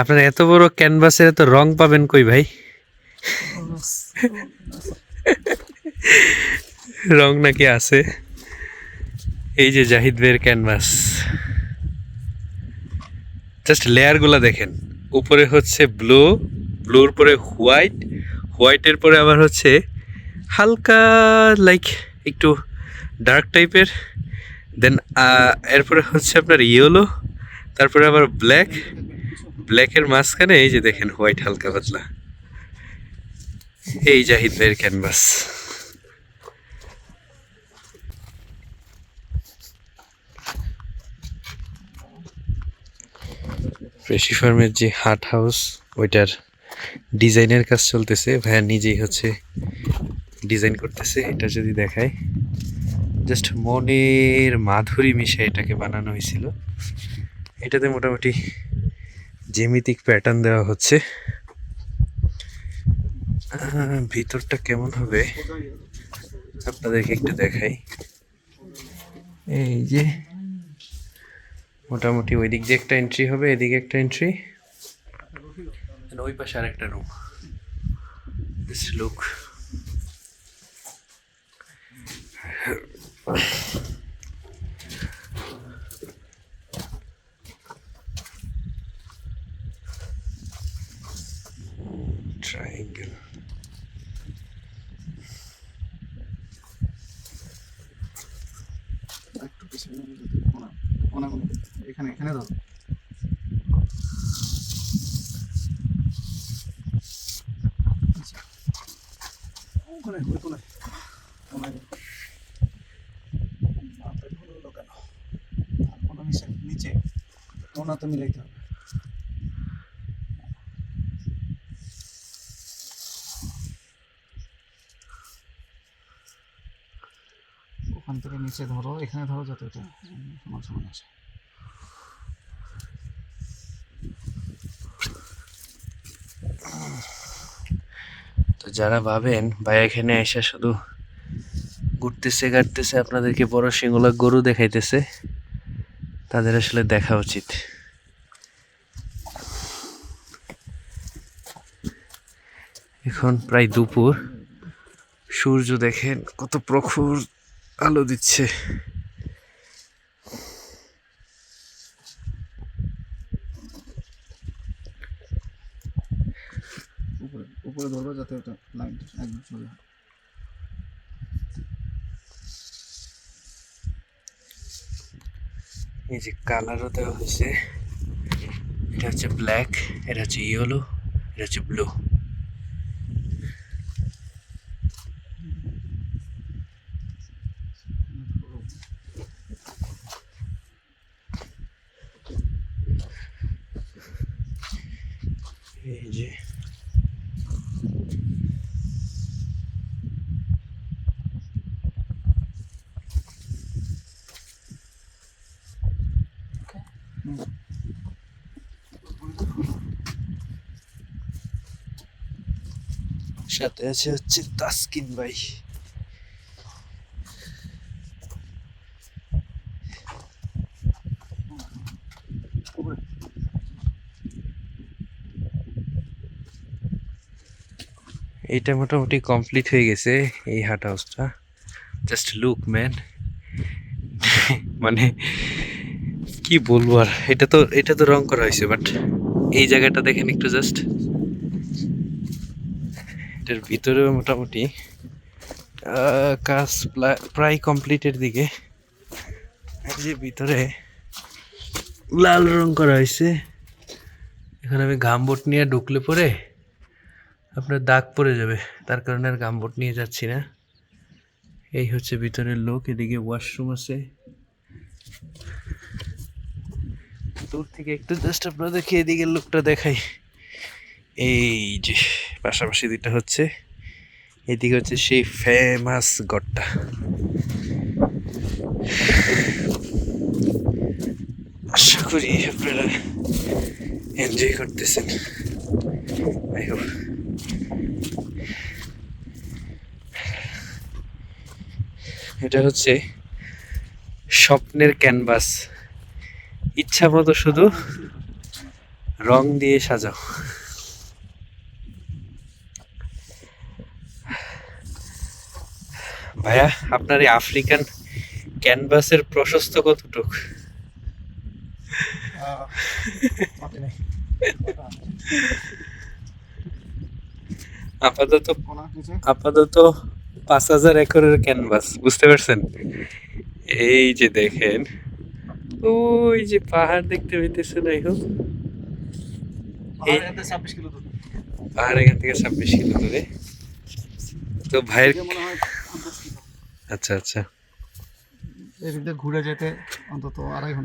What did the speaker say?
আপনার এত বড় ক্যানভাসের এত রং পাবেন কই ভাই? রং নাকি আছে? এই যে জাহিদ ভাইয়ের ক্যানভাস। জাস্ট লেয়ারগুলো দেখেন। উপরে হচ্ছে ব্লু, ব্লুর পরে হোয়াইট, হোয়াইটের পরে আবার হচ্ছে হালকা, লাইক একটু ডার্ক টাইপের। দেন এরপরে হচ্ছে আপনার ইয়েলো। তারপরে আবার ব্ল্যাক ব্ল্যাকের মাঝখানে এই যে দেখেন হোয়াইট হালকা পাতলা। এই জাহিদ ভাইয়ের ক্যানভাস ফ্রেশি ফার্মের যে হাট হাউস ওইটার ডিজাইনের কাজ চলতেছে। ভাইয়া নিজেই হচ্ছে ডিজাইন করতেছে। এটা যদি দেখায় জাস্ট মনের মাধুরী মিশে এটাকে বানানো হয়েছিল। এটাতে মোটামুটি জ্যামিতিক প্যাটার্ন দেওয়া হচ্ছে। ভিতরটা কেমন হবে? আপনাদেরকে একটু দেখাই। এই যে, মোটামুটি ওই দিক দিয়ে একটা এন্ট্রি হবে, এদিকে একটা এন্ট্রি ওই পাশে আর একটা রুম দিস লুক কোনাগুলো এখানে এখানে ধরো। আচ্ছা। নিচে ওনা তো মিলাইতে হবে। ওখান থেকে নিচে ধরো, এখানে ধরো যাতে এটা। সমান সমান তো যারা ভাবেন, ভাই এখানে এসে শুধু ঘুরতেছে কাটতেছে আপনাদেরকে বড় সিংহলা গরু দেখাইতেছে, তাদের আসলে দেখা উচিত। এখন প্রায় দুপুর। সূর্য দেখেন কত প্রখর আলো দিচ্ছে উপরে উপরে ধরো যাতে ওটা লাইনটা একদম সোজা। এই যে কালারও দেওয়া হয়েছে এটা হচ্ছে ব্ল্যাক এটা হচ্ছে ইয়েলো এটা হচ্ছে ব্লু এই যে সাথে আছে হচ্ছে তাসকিন ভাই উপরে এইটা মোটামুটি কমপ্লিট হয়ে গেছে এই হাট হাউসটা জাস্ট লুক ম্যান মানে কি বলব আর, এটা তো এটা তো রং করা হয়েছে বাট এই জায়গাটা দেখেন একটু জাস্ট এটার ভিতরেও মোটামুটি কাজ প্রায় কমপ্লিটের দিকে। যে ভিতরে লাল রং করা হয়েছে। এখানে আমি ঘামবোট নিয়ে ঢুকলে পরে আপনার দাগ পড়ে যাবে, তার কারণে আর গামবোট নিয়ে যাচ্ছি না। এই হচ্ছে ভিতরের লোক, এদিকে ওয়াশরুম আছে। দূর থেকে একটু জাস্ট আপনাদেরকে এদিকের লোকটা দেখাই। এই যে, পাশাপাশি দুইটা হচ্ছে, এদিকে হচ্ছে সেই ফেমাস গড়টা। আশা করি আপনারা এনজয় করতেছেন। I hope. এটা হচ্ছে স্বপ্নের ক্যানভাস। ইচ্ছা মতো শুধু রং দিয়ে সাজাও। ভাইয়া আপনার এই আফ্রিকান ক্যানভাসের প্রশস্ত কতটুক? আপাতত আপাতত পাঁচ হাজার একরের ক্যানভাস বুঝতে পারছেন? এই যে দেখেন ওই যে পাহাড় দেখতে ছাব্বিশ কিলো দূর পাহাড় এখান থেকে ছাব্বিশ কিলো দূরে। তো ভাইয়ের আচ্ছা আচ্ছা। এদিক দিয়ে ঘুরে যেতে অন্তত আড়াই ঘণ্টা।